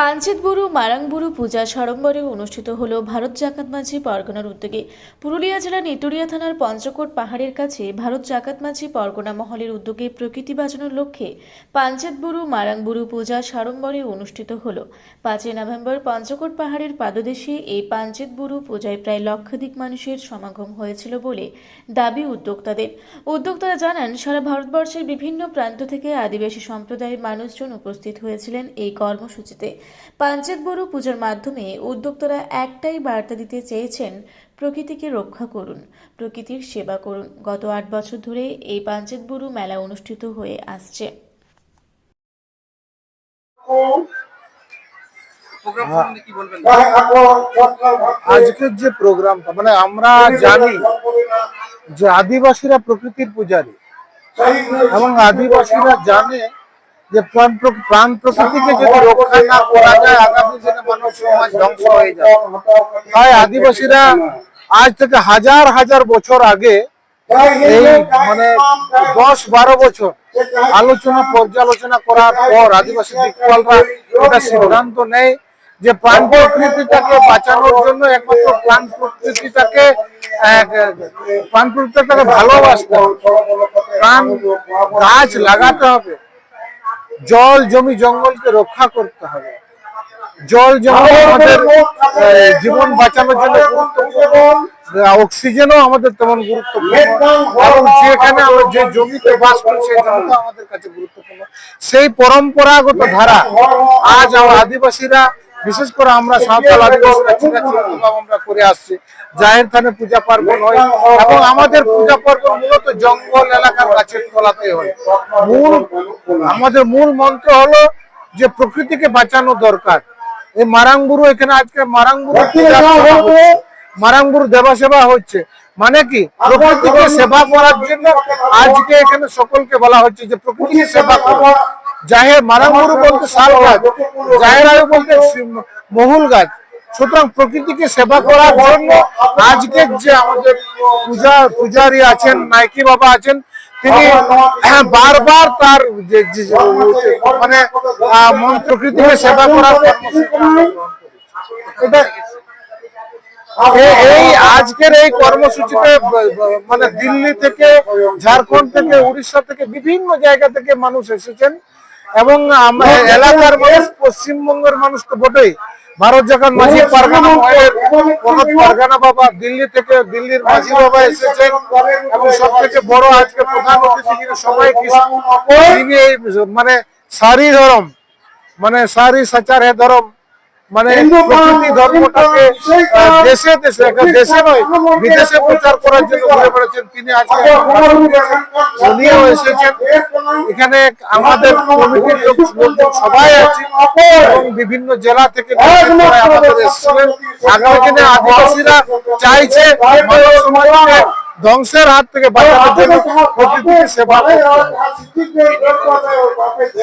পাঞ্চেতবুরু মারাংবুরু পূজা সড়ম্বরে অনুষ্ঠিত হল ভারত জাকাত মাঝি পরগনার উদ্যোগে। পুরুলিয়া জেলার নিতুড়িয়া থানার পঞ্চকোট পাহাড়ের কাছে ভারত জাকাত মাঝি পরগনা মহলের উদ্যোগে প্রকৃতি বাঁচানোর লক্ষ্যে পাঞ্চেতবুরু মারাংবুরু পূজা সাড়ম্বরে অনুষ্ঠিত হল। পাঁচই নভেম্বর পঞ্চকোট পাহাড়ের পাদদেশে এই পাঞ্চেতবুরু পূজায় প্রায় লক্ষাধিক মানুষের সমাগম হয়েছিল বলে দাবি উদ্যোক্তাদের। উদ্যোক্তারা জানান, সারা ভারতবর্ষের বিভিন্ন প্রান্ত থেকে আদিবাসী সম্প্রদায়ের মানুষজন উপস্থিত হয়েছিলেন এই কর্মসূচিতে। পাঞ্চেত বড়ু পূজার মাধ্যমে উদ্যোক্তারা একটাই বার্তা দিতে চেয়েছেন প্রকৃতিকে রক্ষা করুন প্রকৃতির সেবা করুন। গত আট বছর ধরে এই পাঞ্চেত বড়ু মেলা অনুষ্ঠিত হয়ে আসছে। প্রোগ্রাম সম্বন্ধে কি বলবেন? আজকের যে প্রোগ্রামটা মানে আমরা জানি যে আদিবাসীরা প্রকৃতির পূজারী এবং আদিবাসীরা জানে যে প্রাণ প্র- প্রাণ প্রকৃতিকে যদি রক্ষা না করা যায় আগামী দিনে মানব সমাজ ধ্বংস হয়ে যাবে। তাই আদিবাসীরা আজ থেকে হাজার হাজার বছর আগে এই মানে দশ বারো বছর আলোচনা পর্যালোচনা করার পর আদিবাসী দিকপালরা এটা সিদ্ধান্ত নেয় যে প্রাণ প্রকৃতিটাকে বাঁচানোর জন্য একমাত্র প্রাণ প্রকৃতিটাকে প্রাণ প্রকৃতিটাকে ভালোবাসতে হবে। প্রাণ গাছ লাগাতে হবে। জল জমি জঙ্গলকে রক্ষা করতে হবে। জল জঙ্গল আমাদের জীবন বাঁচানোর জন্য গুরুত্বপূর্ণ। অক্সিজেনও আমাদের তেমন গুরুত্বপূর্ণ। যেখানে আমরা যে জমিতে বাস করি সেই জমিটা আমাদের কাছে গুরুত্বপূর্ণ। সেই পরম্পরাগত ধারা আজ আমার আদিবাসীরা বিশেষ করে আমরা সাঁওতাল আদিবাসীরা চিরাচরিত আমরা করে আসছি। জাহের থানে পূজা পার্বণ হয় এবং আমাদের পূজা পার্বণ মূলত জঙ্গল এলাকার গাছের তলাতে হয়। মূল আমাদের মূল মন্ত্র হলো যে প্রকৃতিকে বাঁচানো দরকার। এই মারাংবুরু এখানে আজকে মারাংবুরু হচ্ছে। মারাংবুরু দেবা সেবা হচ্ছে। মানে কি? প্রকৃতিকে সেবা করার জন্য আজকে এখানে সকলকে বলা হচ্ছে যে প্রকৃতিকে সেবা করো। জাহের মারাংবুরু বলতে শাল গাছ জাহের আয়ু বলতে মহুল গাছ। সুতরাং প্রকৃতিকে সেবা করার জন্য আজকে যে আমাদের পূজা পূজারী আছেন নাইকি বাবা আছেন তিনি হ্যাঁ, বারবার তার মানে মন প্রকৃতিকে সেবা করার এই আজকের এই কর্মসূচিতে মানে দিল্লি থেকে ঝাড়খণ্ড থেকে উড়িষ্যা থেকে বিভিন্ন জায়গা থেকে মানুষ এসেছেন। এবং এলাকার মানুষ পশ্চিমবঙ্গের মানুষ তো বটেই। ভারত যখন মাঝি পারগানা পারগানা বাবা দিল্লি থেকে দিল্লির মাঝি বাবা এসেছেন এবং সব থেকে বড় আজকে প্রধান অতিথি যিনি সবাই কৃষ্ণ। তিনি এই মানে সারি ধরম মানে সারি সাচার হে ধরম। মানে প্রকৃতি ধর্মটাকে দেশে দেশে একটা দেশে নয় বিদেশে প্রচার করার জন্য ঘুরে বেড়াচ্ছেন তিনি আজকে উনিও এসেছেন এখানে আমাদের কমিটির লোক সবাই আছে এবং বিভিন্ন জেলা থেকে আমাদের এসেছিলেন আগামী দিনে আদিবাসীরা চাইছে মানব সমাজকে ধ্বংসের হাত থেকে বাঁচানোর জন্য প্রকৃতিকে সেবা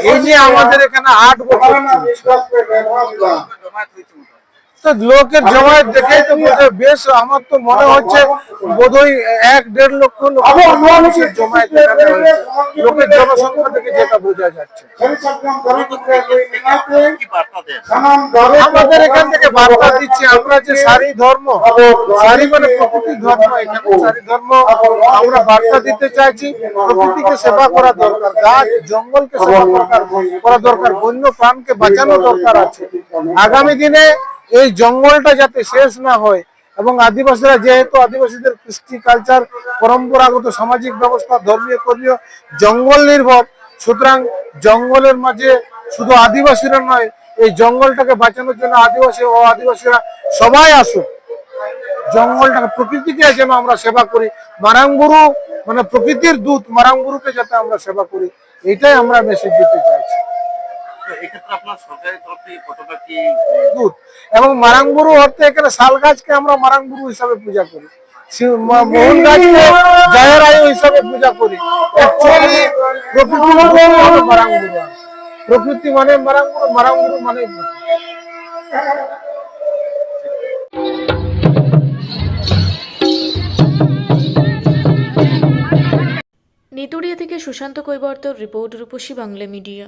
এই নিয়ে আমাদের এখানে আট বছর माहिती होती म्हणतो তো লোকের জমায়েত দেখেই তো বেশ আমার তো মনে হচ্ছে বোধহয় এক দেড় লক্ষ লোক মানুষের জমায়েত লোকের জনসংখ্যা থেকে যেটা বোঝা যাচ্ছে। আমাদের এখান থেকে বার্তা দিচ্ছি আমরা যে সারি ধর্ম সারি মানে প্রকৃতির ধর্ম এখানে সারি ধর্ম আমরা বার্তা দিতে চাইছি প্রকৃতিকে সেবা করা দরকার গাছ জঙ্গলকে সেবা করা দরকার বন্য প্রাণকে বাঁচানো দরকার আছে। আগামী দিনে এই জঙ্গলটা যাতে শেষ না হয় এবং আদিবাসীরা যেহেতু আদিবাসীদের কৃষ্টি কালচার পরম্পরাগত সামাজিক ব্যবস্থা, ধর্মীয়, কর্মীয়, জঙ্গল নির্ভর। সুতরাং জঙ্গলের মাঝে শুধু আদিবাসীরা নয়, এই জঙ্গলটাকে বাঁচানোর জন্য আদিবাসী ও আদিবাসীরা সবাই আসুক। জঙ্গলটাকে প্রকৃতিকে যেন আমরা সেবা করি। মারাংগুরু মানে প্রকৃতির দূত মারাংগুরুকে যাতে আমরা সেবা করি, এটাই আমরা মেসেজ দিতে চাইছি। এবং মারাংগুরু অর্থে এখানে শাল গাছকে আমরা মারাংগুরু হিসাবে পূজা করি। মোহন গাছকে জয়ের আয়ু হিসাবে পূজা করি। অ্যাকচুয়ালি প্রকৃতি মানে প্রকৃতি মানে মারাংগুরু মারাংগুরু মানে নিতুড়িয়া থেকে সুশান্ত কৈবর্তর রিপোর্ট রূপসী বাংলা মিডিয়া।